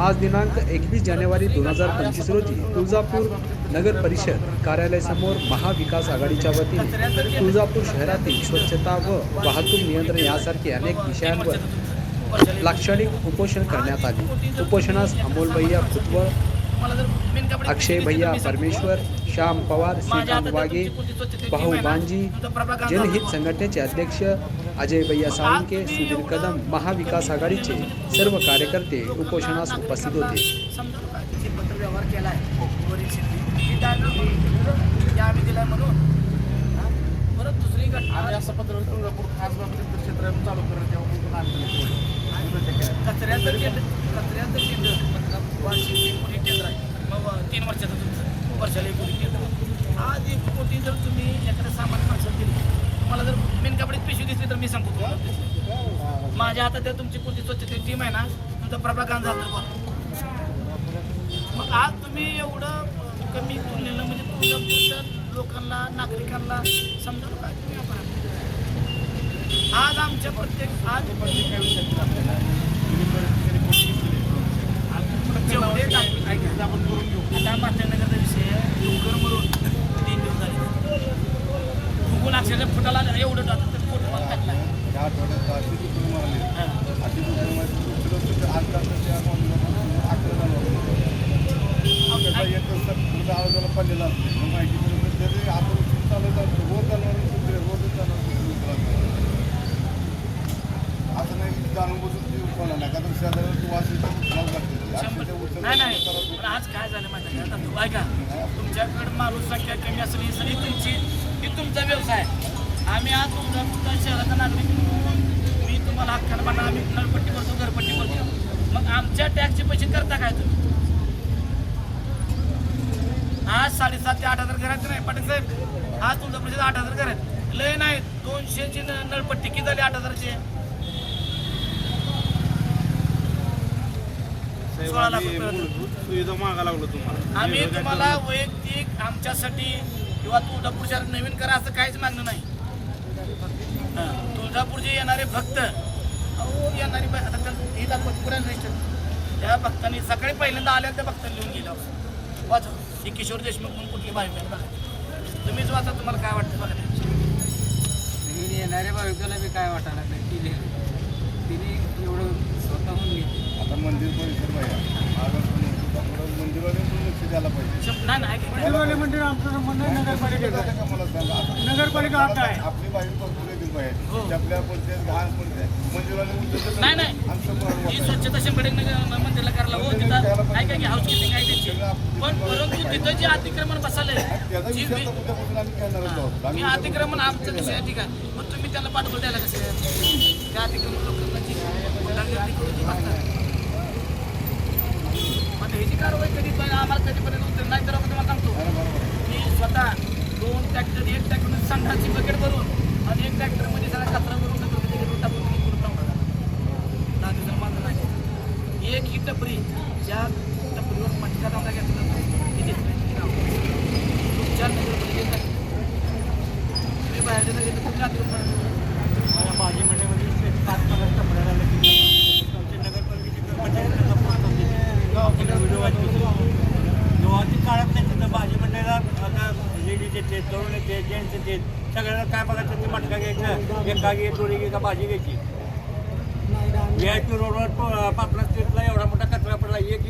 आज दिनांक एकवीस जानेवारी दोन हजार पंचवीस रोजी तुळजापूर नगर परिषद कार्यालयासमोर महाविकास आघाडीच्या वतीने तुळजापूर शहरातील स्वच्छता व वाहतूक नियंत्रण यासारखे अनेक विषयांवर लाक्षणिक उपोषण करण्यात आले. उपोषणास अमोल भैया खुतवळ अक्षय भैया परमेश्वर श्याम पवार श्रीकांत वागे भाऊ बांजी जनहित संघटनेचे अध्यक्ष अजय भैया साळुंके सुधीर कदम महाविकास आघाडीचे सर्व कार्यकर्ते उपोषणास उपस्थित होते. ही आम्ही हे आम्ही दिलाय म्हणून. हा? परत दुसरी घटना. आम्ही असं पत्र तुळजापूर खास बाबतीत क्षेत्र चालू करत तेव्हा आम्ही कचऱ्याचं टेंडर कचऱ्याचं टेंडर वार्षिक कोटी टेंडर आहे? मग तीन वर्षाचं वर्षाला एक कोटी आज एक कोटी जर तुम्ही एखाद्या सामान्य माणसाला दिली तुम्हाला जर मेन कपडे पिशवी दिसली तर मी सांगतो तुम्हाला. माझ्या हातात त्या तुमची कोणती स्वच्छतेची टीम आहे ना तुमचा प्रभागान झाला तर मग आज तुम्ही एवढं कमी तुलनेलं म्हणजे तुमच्या लोकांना नागरिकांना समजावलं काय तुम्ही आपण आज आमच्या प्रत्येक आज जेवढे नागरिक ऐका, आपण करून घेऊ आता माध्यमनगरचा विषय आहे, डोंगर मरून तीन दिवस झाले फुगून अक्षरशः फुटाला एवढं फोटो टाकला या आठवड्यात अशी आले. हां. अशी कुटुंब आजकालच्या त्याचा एक तुमचा आवाजाला पडलेला असतो. मग माहिती मिळून तरी आपण चालत असतो रोज चालणार कुत्रे रोजच चालणार असं नाही की जाणून बसून ती उचलणार नाही का तर शेजाऱ्याला तू लागते शंभर. अक्षरशः उचलून नाही नाही. आज काय झालं माहिती आहे का? तुमच्याकडे माणूस संख्या कमी असेल ही सगळी तुमची तुमचा व्यवसाय. आम्ही आज तुमचा तुमचा शहराचा नागरिक म्हणून मी तुम्हाला हक्कानं म्हणा आम्ही नळपट्टी करतो घरपट्टी करतो मग आमच्या टॅक्सचे पैसे करता काय तुम्ही? आज साडेसात ते आठ हजार घरात नाही? पाटील साहेब आज तुमचा परिषद आठ हजार घरात लय नाही दोनशेची नळपट्टी किती झाली आठ हजारची? सोळा लाख रुपये आम्ही तुम्हाला वैयक्तिक आमच्यासाठी किंवा तुळजापूर शहरात नवीन करा असं काहीच मागणं नाही. हां, तुळजापूरचे येणारे भक्त अहो येणारी हे दाखवत त्या भक्तांनी सकाळी पहिल्यांदा आल्या त्या भक्तांनी लिहून गेलं. वाचा ही किशोर देशमुख म्हणून कुठली बायको आहे बघा. तुम्हीच वाचा तुम्हाला काय वाटतं बघा येणाऱ्या भाविकाला बी काय वाटायला नाही तिने एवढं स्वतःहून लिहिली. आता मंदिर परिसर सांगा आता नगरपालिका हक्क आहे. आपली बाहेर हो. पाहिजे आपल्या पंचायत घाण पंचायत नाही नाही. स्वच्छता शंभर मंदिरला करायला हो तिथं ऐका की हाऊसकीपिंग आहे त्यांची. पण परंतु तिथं जे अतिक्रमण विषय मी- अतिक्रमण आमचं कसं आहे ठीक आहे. मग तुम्ही त्याला पाठवून द्यायला कसं? त्या अतिक्रमण लोकांना जी गुंडागिरी करून पण ह्याची कारवाई कधी पण आम्हाला कधीपर्यंत होते नाही तर आपण तुम्हाला सांगतो. मी स्वतः दोन ट्रॅक्टर एक ट्रॅक्टर संघाची बकेट भरून आणि एक ट्रॅक्टरमध्ये सगळा कचरा भरून तिथे टाकून करून टाकून दहा माझं नाही. एक ही टपरी ज्या टपरीवर मटका दांडा घेतला जातो ती देत नाही. तुमच्या नगरपालिकेत तुम्ही बाहेरच्या नगरीत खूप अतिक्रमण भाजी मंडळामध्ये पाच पगार कपड्याला आमच्या नगरपालिकेची जेव्हाची काळात नाही तिथं भाजी मंडळाला आता लेडीज येते तरुण येते जेंट्स येते सगळ्यांना काय बघायचं ते मटका घ्यायचं एका घे दोरी घे का भाजी घ्यायची? व्ही आय पी रोडवर पापला स्ट्रीटला एवढा मोठा कचरा पडला एक